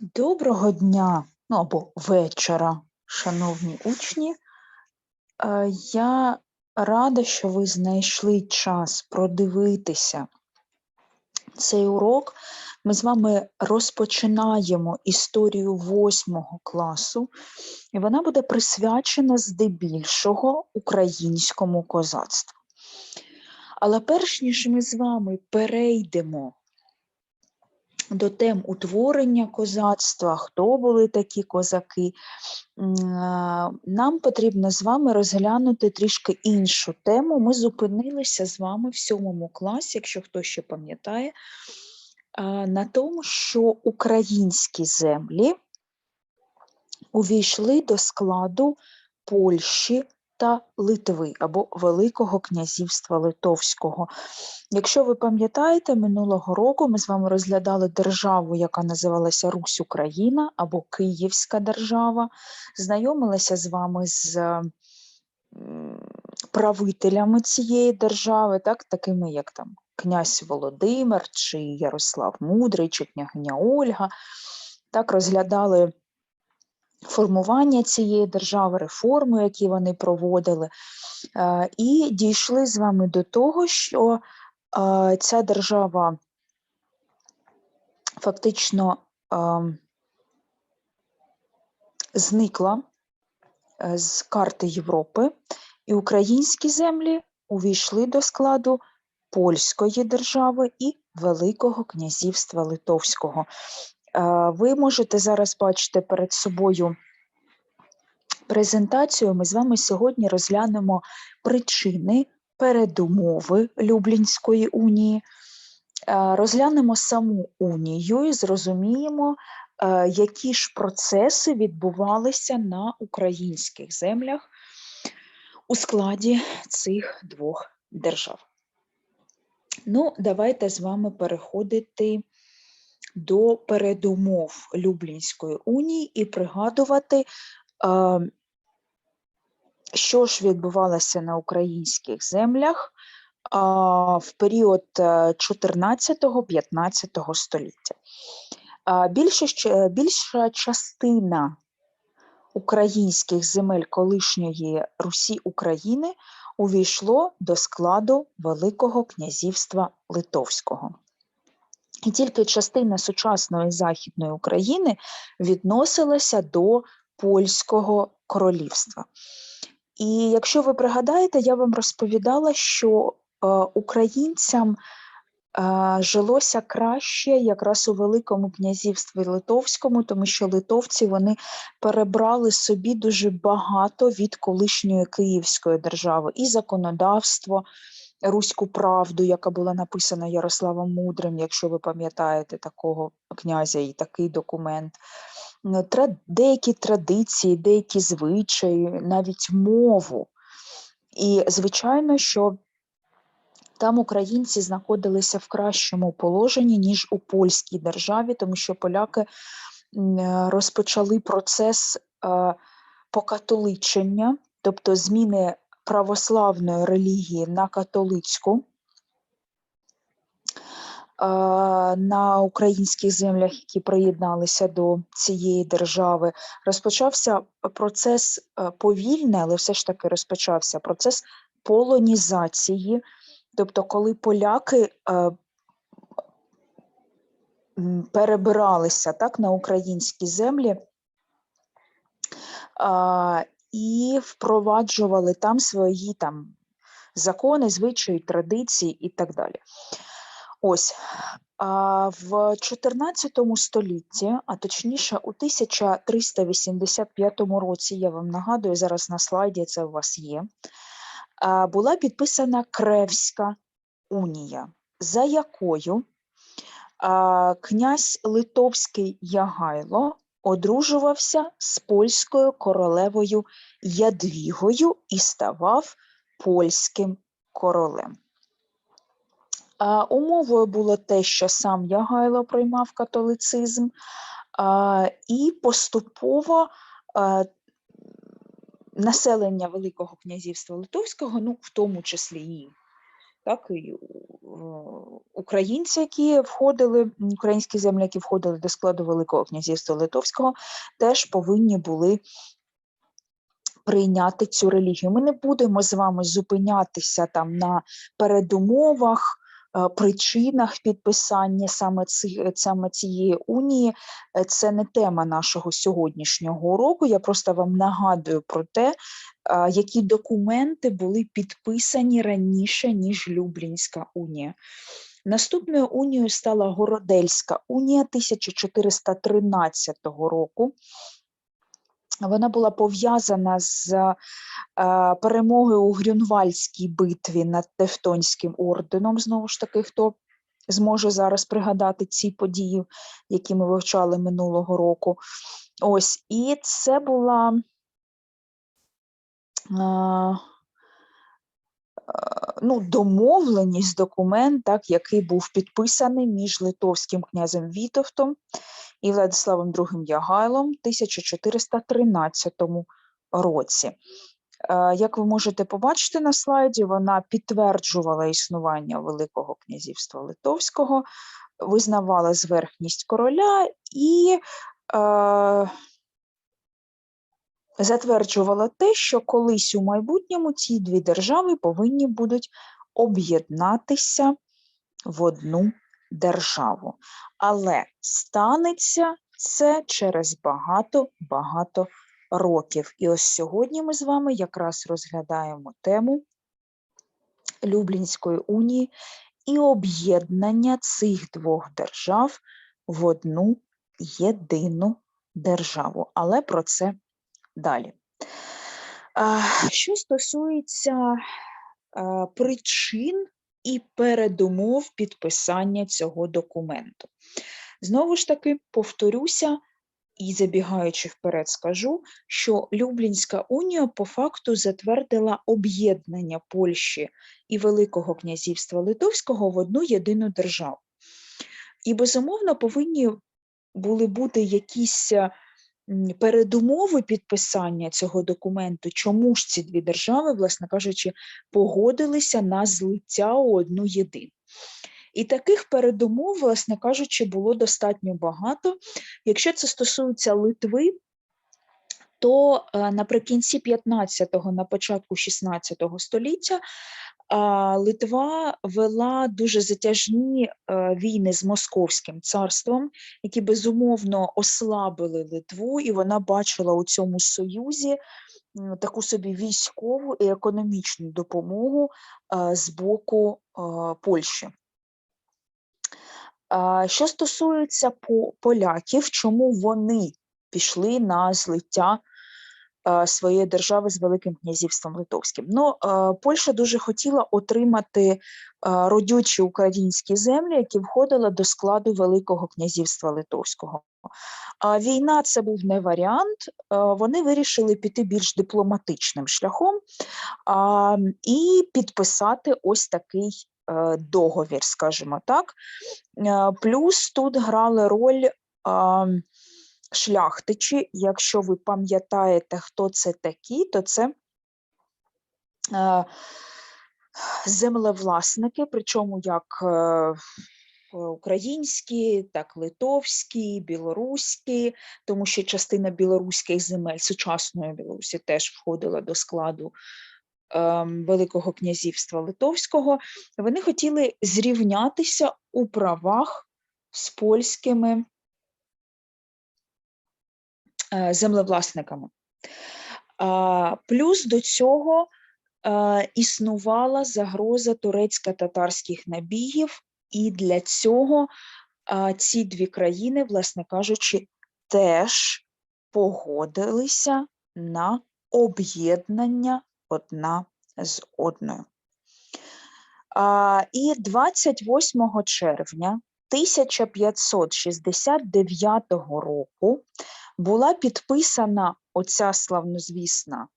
Доброго дня, ну або вечора, шановні учні. Е, Я рада, що ви знайшли час продивитися цей урок. Ми з вами розпочинаємо історію восьмого класу, і вона буде присвячена здебільшого українському козацтву. Але перш ніж ми з вами перейдемо до тем утворення козацтва, хто були такі козаки, нам потрібно з вами розглянути трішки іншу тему. Ми зупинилися з вами в сьомому класі, якщо хто ще пам'ятає, на тому, що українські землі увійшли до складу Польщі та Литви або Великого князівства Литовського. Якщо ви пам'ятаєте, минулого року ми з вами розглядали державу, яка називалася Русь Україна або Київська держава, знайомилися з вами з правителями цієї держави, так, такими як там князь Володимир, чи Ярослав Мудрий, чи княгиня Ольга. Так розглядали формування цієї держави, реформи, які вони проводили. Е, І дійшли з вами до того, що е, ця держава фактично е, зникла з карти Європи, і українські землі увійшли до складу польської держави і Великого князівства Литовського. Е, Ви можете зараз бачити перед собою презентацію. Ми з вами сьогодні розглянемо причини, передумови Люблінської унії, е, розглянемо саму унію і зрозуміємо, е, які ж процеси відбувалися на українських землях у складі цих двох держав. Ну, давайте з вами переходити до передумов Люблінської унії і пригадувати, е, що ж відбувалося на українських землях в період 14-15 століття. Більша, більша частина українських земель колишньої Русі України увійшло до складу Великого князівства Литовського. І тільки частина сучасної Західної України відносилася до Польського королівства. І якщо ви пригадаєте, я вам розповідала, що е, українцям е, жилося краще якраз у Великому князівстві Литовському, тому що литовці вони перебрали собі дуже багато від колишньої Київської держави і законодавство, Руську правду, яка була написана Ярославом Мудрим, якщо ви пам'ятаєте такого князя і такий документ. Е, Деякі традиції, деякі звичаї, навіть мову. І звичайно, що там українці знаходилися в кращому положенні, ніж у польській державі, тому що поляки е, розпочали процес е, покатоличення, тобто зміни православної релігії на католицьку. е, На українських землях, які приєдналися до цієї держави, розпочався процес е, повільний, але все ж таки розпочався процес полонізації. Тобто, коли поляки е, перебиралися так, на українські землі і впроваджували там свої там, закони, звичаї, традиції і так далі. Ось а, в 14 столітті, а точніше у 1385 році, я вам нагадую, зараз на слайді це у вас є, була підписана Кревська унія, за якою князь Литовський Ягайло одружувався з польською королевою Ядвігою і ставав польським королем. А, умовою було те, що сам Ягайло приймав католицизм, а, і поступово а, населення Великого князівства Литовського, ну, в тому числі і так і е, українці, які входили, українські землі, які входили до складу Великого князівства Литовського, теж повинні були прийняти цю релігію. Ми не будемо з вами зупинятися там на передумовах, е, причинах підписання саме цих саме цієї унії. Е, Це не тема нашого сьогоднішнього уроку. Я просто вам нагадую про те, які документи були підписані раніше ніж Люблінська унія. Наступною унією стала Городельська унія 1413 року. Вона була пов'язана з перемогою у Грюнвальдській битві над Тевтонським орденом. Знову ж таки, хто зможе зараз пригадати ці події, які ми вивчали минулого року. Ось, і це була. Е, Ну, домовленість, документ, так, який був підписаний між литовським князем Вітовтом і Владиславом II Ягайлом в 1413 році. Е, Як ви можете побачити на слайді, вона підтверджувала існування Великого князівства Литовського, визнавала зверхність короля і е, затверджувала те, що колись у майбутньому ці дві держави повинні будуть об'єднатися в одну державу. Але станеться це через багато-багато років. І ось сьогодні ми з вами якраз розглядаємо тему Люблінської унії і об'єднання цих двох держав в одну єдину державу. Але про це далі. Що стосується причин і передумов підписання цього документу. Знову ж таки, повторюся і забігаючи вперед, скажу, що Люблінська унія по факту затвердила об'єднання Польщі і Великого князівства Литовського в одну єдину державу. І, безумовно, повинні були бути якісь передумови підписання цього документу, чому ж ці дві держави, власне кажучи, погодилися на злиття у одну єдину. І таких передумов, власне кажучи, було достатньо багато. Якщо це стосується Литви, то е, наприкінці 15-го, на початку 16-го століття Литва вела дуже затяжні е, війни з Московським царством, які безумовно ослабили Литву, і вона бачила у цьому союзі таку собі військову і економічну допомогу е, з боку Польщі. Що стосується поляків, чому вони пішли на злиття своєї держави з Великим князівством Литовським? Ну, Польща дуже хотіла отримати родючі українські землі, які входили до складу Великого князівства Литовського. А війна це був не варіант. Вони вирішили піти більш дипломатичним шляхом і підписати ось такий е, договір, скажімо так. Е, Плюс тут грали роль шляхтичі. Якщо ви пам'ятаєте, хто це такі, то це е, землевласники, причому як е, українські, так литовські, білоруські, тому що частина білоруських земель сучасної Білорусі теж входила до складу ем, Великого князівства Литовського. Вони хотіли зрівнятися у правах з польськими землевласниками. Плюс до цього е, існувала загроза турецько-татарських набігів, і для цього ці дві країни, власне кажучи, теж погодилися на об'єднання одна з одною. І 28 червня 1569 року була підписана оця славнозвісна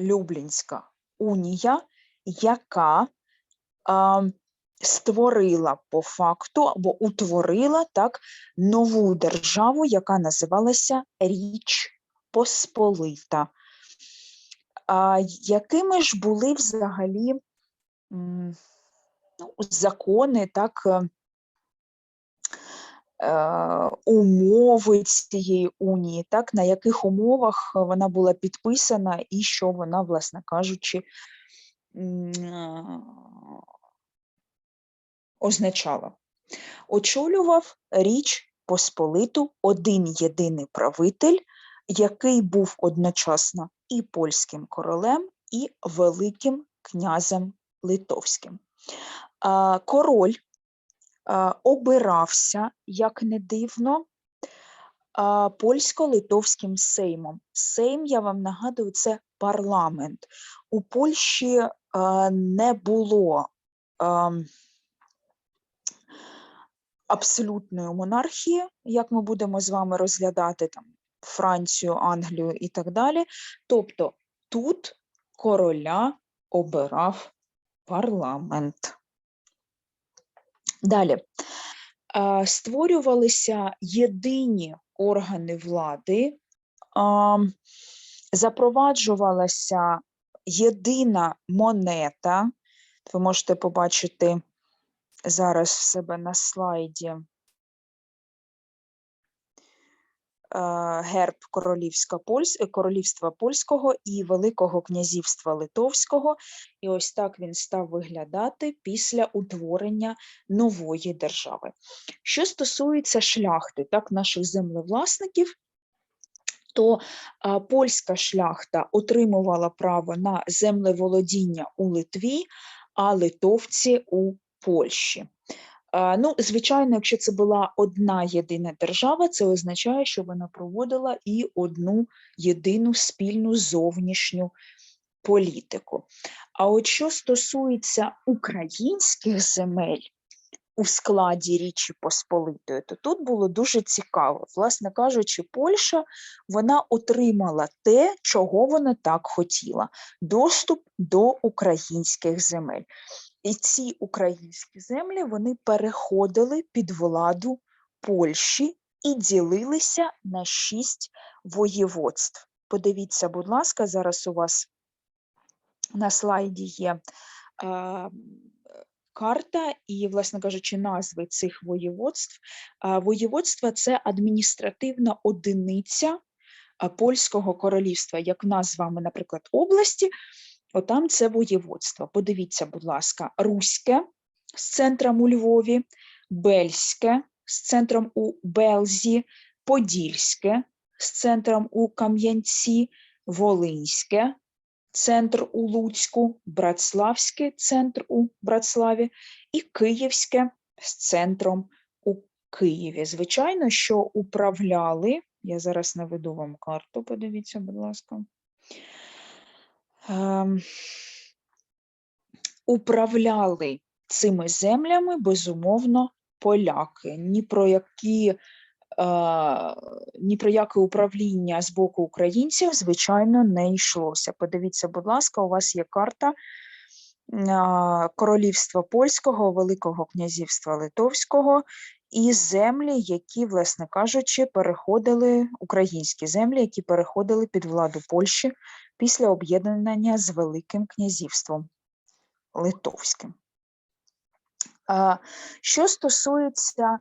Люблінська унія, яка а, створила по факту або утворила так нову державу, яка називалася Річ Посполита. А, якими ж були взагалі ну, закони, так, е, умови цієї унії, так, на яких умовах вона була підписана і що вона, власне кажучи, е, означала. Очолював Річ Посполиту один єдиний правитель, який був одночасно і польським королем, і Великим князем Литовським. Король обирався, як не дивно, польсько-литовським сеймом. Сейм, я вам нагадую, це парламент. У Польщі не було абсолютної монархії, як ми будемо з вами розглядати там Францію, Англію і так далі. Тобто тут короля обирав парламент. Далі створювалися єдині органи влади, запроваджувалася єдина монета. Ви можете побачити зараз в себе на слайді е, герб Королівська Польсь, е, Королівства Польського і Великого князівства Литовського. І ось так він став виглядати після утворення нової держави. Що стосується шляхти, так, наших землевласників, то а, польська шляхта отримувала право на землеволодіння у Литві, а литовці у Польщі. Ну, звичайно, якщо це була одна єдина держава, це означає, що вона проводила і одну єдину спільну зовнішню політику. А от що стосується українських земель у складі Річі Посполитої, то тут було дуже цікаво. Власне кажучи, Польща вона отримала те, чого вона так хотіла: доступ до українських земель. І ці українські землі вони переходили під владу Польщі і ділилися на шість воєводств. Подивіться, будь ласка, зараз у вас на слайді є е, карта і, власне кажучи, назви цих воєводств. Е, воєводство це адміністративна одиниця польського королівства, як в нас з вами, наприклад, області. Отам це воєводство. Подивіться, будь ласка, Руське з центром у Львові, Бельське з центром у Белзі, Подільське з центром у Кам'янці, Волинське, центр у Луцьку, Братславське, центр у Братславі, і Київське з центром у Києві. Звичайно, що управляли, я зараз наведу вам карту, подивіться, будь ласка. Ем, управляли цими землями, безумовно, поляки. Ні про які е, ні про яке управління з боку українців, звичайно, не йшлося. Подивіться, будь ласка, у вас є карта е, Королівства Польського, Великого князівства Литовського і землі, які, власне кажучи, переходили українські землі, які переходили під владу Польщі після об'єднання з Великим князівством Литовським. Що стосується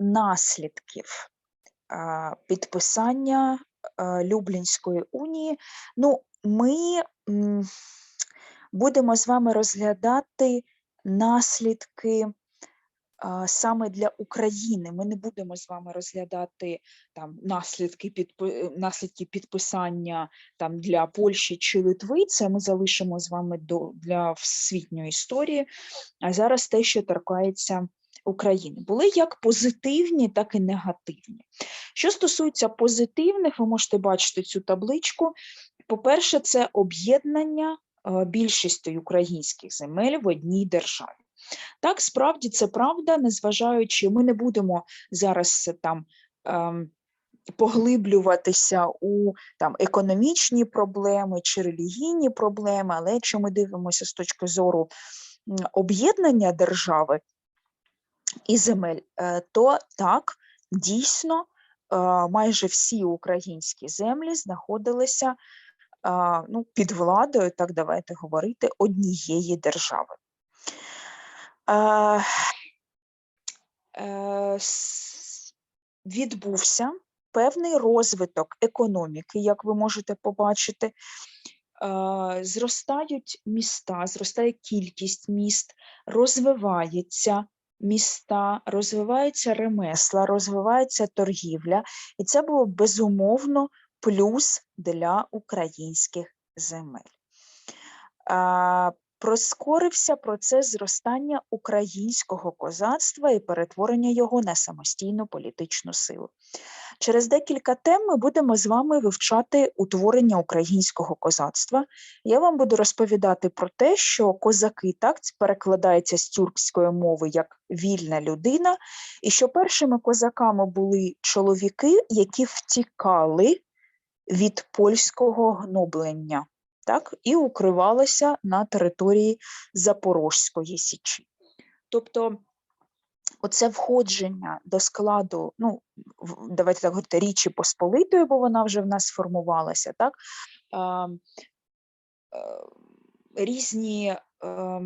наслідків підписання Люблінської унії, ну, ми будемо з вами розглядати наслідки саме для України. Ми не будемо з вами розглядати там наслідки підпи... Е, наслідки підписання там для Польщі чи Литви. Це ми залишимо з вами до для всесвітньої історії. А зараз те, що торкається. України були як позитивні, так і негативні. Що стосується позитивних, ви можете бачити цю табличку. По-перше, це об'єднання більшості українських земель в одній державі. Так, справді це правда, незважаючи, ми не будемо зараз там. Ем, Поглиблюватися у там економічні проблеми чи релігійні проблеми, але якщо ми дивимося з точки зору об'єднання держави і земель, е, то так дійсно е, майже всі українські землі знаходилися ну, під владою, так давайте говорити, однієї держави. Е, відбувся певний розвиток економіки, як ви можете побачити. Е, Зростають міста, зростає кількість міст, розвиваються міста, розвиваються ремесла, розвивається торгівля, і це було безумовно плюс для українських земель. А, Прискорився процес зростання українського козацтва і перетворення його на самостійну політичну силу. Через декілька тем ми будемо з вами вивчати утворення українського козацтва. Я вам буду розповідати про те, що козаки так перекладається з тюркської мови як вільна людина, і що першими козаками були чоловіки, які втікали від польського гноблення так, і укривалися на території Запорозької Січі. Тобто, оце входження до складу, ну, давайте так говорити, Річі Посполитої, бо вона вже в нас сформувалася, так, а, е, різні е,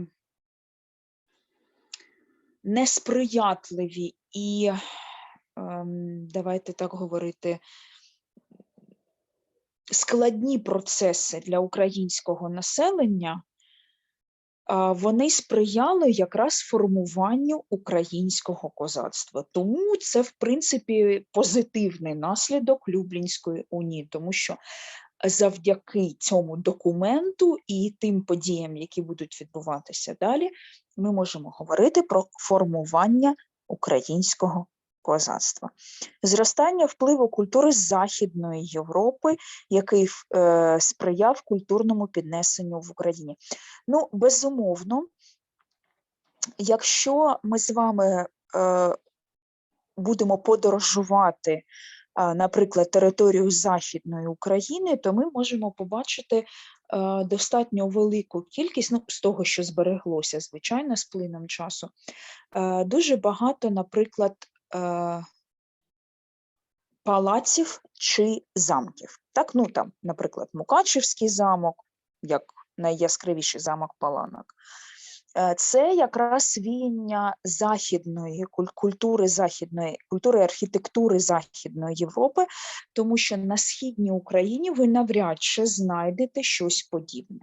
несприятливі і, ем, давайте так говорити, складні процеси для українського населення, вони сприяли якраз формуванню українського козацтва. Тому це, в принципі, позитивний наслідок Люблінської унії, тому що завдяки цьому документу і тим подіям, які будуть відбуватися далі, ми можемо говорити про формування українського козацтва. Зростання впливу культури Західної Європи, який е, сприяв культурному піднесенню в Україні. Ну, безумовно, якщо ми з вами е, будемо подорожувати, а, наприклад, територію Західної України, то ми можемо побачити е, достатньо велику кількість, ну, з того, що збереглося, звичайно, з плином часу, е, дуже багато, наприклад, е, палаців чи замків. Так, ну там, наприклад, Мукачівський замок, як найяскравіший замок Паланок. Е, Це якраз віяння західної культури західної культури архітектури Західної Європи, тому що на східній Україні ви навряд чи знайдете щось подібне.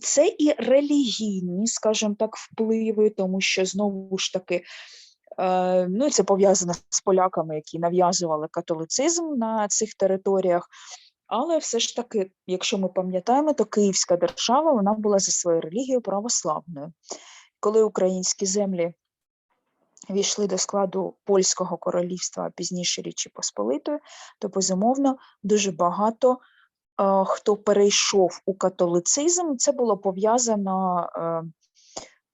Це і релігійні, скажімо так, впливи, тому що знову ж таки, е, ну це пов'язано з поляками, які нав'язували католицизм на цих територіях. Але все ж таки, якщо ми пам'ятаємо, то Київська держава вона була за своєю релігією православною. Коли українські землі війшли до складу польського королівства, пізніше Річі Посполитої, то безумовно дуже багато хто перейшов у католицизм, це було пов'язано е,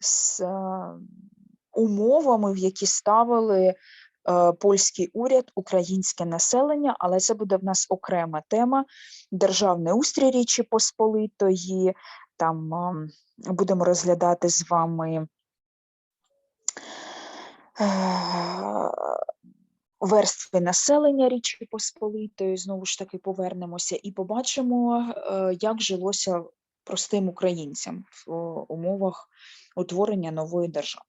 з е, умовами, в які ставили е, польський уряд, українське населення, але це буде в нас окрема тема. Державний устрій Річі Посполитої. Там ем, будемо розглядати з вами верстви населення Річі Посполитої. Знову ж таки повернемося і побачимо, е, як жилося простим українцям в умовах утворення нової держави.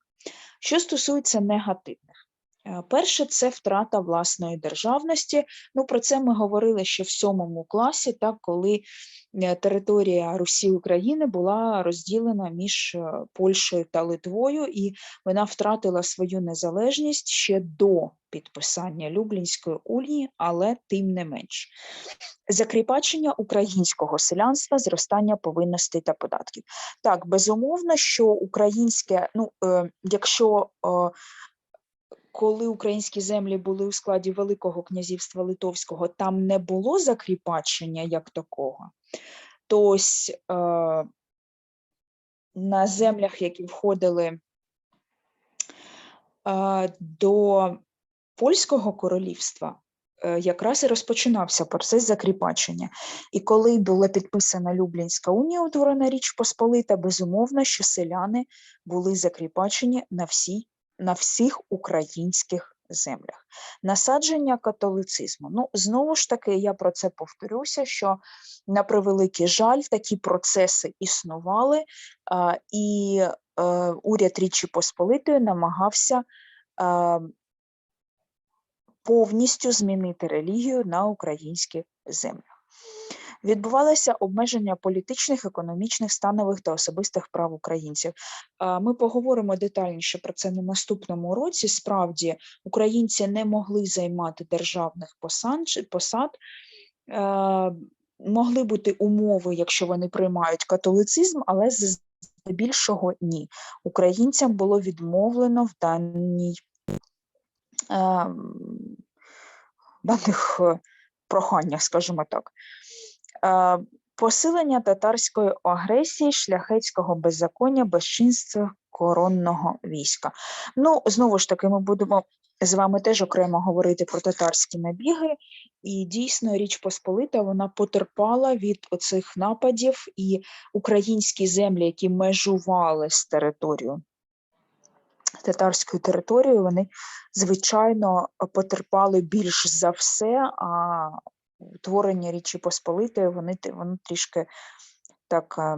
Що стосується негативних, Е, перше це втрата власної державності. Ну, про це ми говорили ще в сьомому класі, так, коли е, територія Русі України була розділена між е, Польщею та Литвою, і вона втратила свою незалежність ще до підписання Люблінської унії, але тим не менш. Закріпачення українського селянства, зростання повинностей та податків. Так, безумовно, що українське, ну, е, якщо е, коли українські землі були у складі Великого князівства Литовського, там не було закріпачення як такого, то е, на землях, які входили е, до польського королівства, е, якраз і розпочинався процес закріпачення. І коли була підписана Люблінська унія, утворена Річ Посполита, безумовно, що селяни були закріпачені на всій на всіх українських землях. Насадження католицизму. Ну, знову ж таки, я про це повторюся, що на превеликий жаль, такі процеси існували, а, і уряд Річі Посполитої намагався е, повністю змінити релігію на українських землях. Відбувалося обмеження політичних, економічних, станових та особистих прав українців. Ми поговоримо детальніше про це на наступному році. Справді, українці не могли займати державних посад, Могли бути умови, якщо вони приймають католицизм, але здебільшого ні. Українцям було відмовлено в даній даних е, проханнях, скажімо так. Е, Посилення татарської агресії, шляхетського беззаконня, безчинства коронного війська. Ну, знову ж таки, ми будемо з вами теж окремо говорити про татарські набіги, і дійсно Річ Посполита вона потерпала від оцих нападів, і українські землі, які межували з територією татарською територією, вони звичайно потерпали більш за все, а утворення Річі Посполитої вони, вони трішки так. е,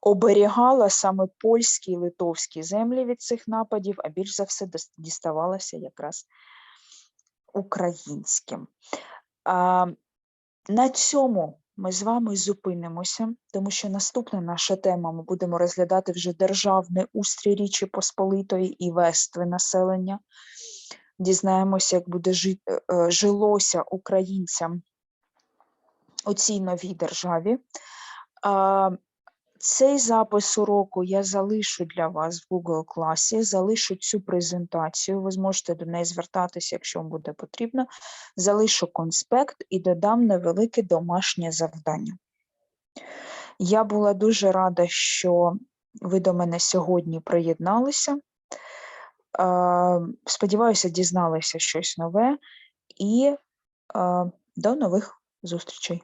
Оберігала саме польські і литовські землі від цих нападів, а більш за все діставалося якраз українським. На цьому ми з вами зупинимося, тому що наступна наша тема ми будемо розглядати вже державний устрій Річі Посполитої і вестви населення. Дізнаємося, як буде жи- е, е, жилося українцям у цій новій державі. Цей запис уроку я залишу для вас в Google класі, залишу цю презентацію. Ви зможете до неї звертатися, якщо вам буде потрібно. Залишу конспект і додам невелике домашнє завдання. Я була дуже рада, що ви до мене сьогодні приєдналися. Сподіваюся, дізналися щось нове і до нових зустрічей.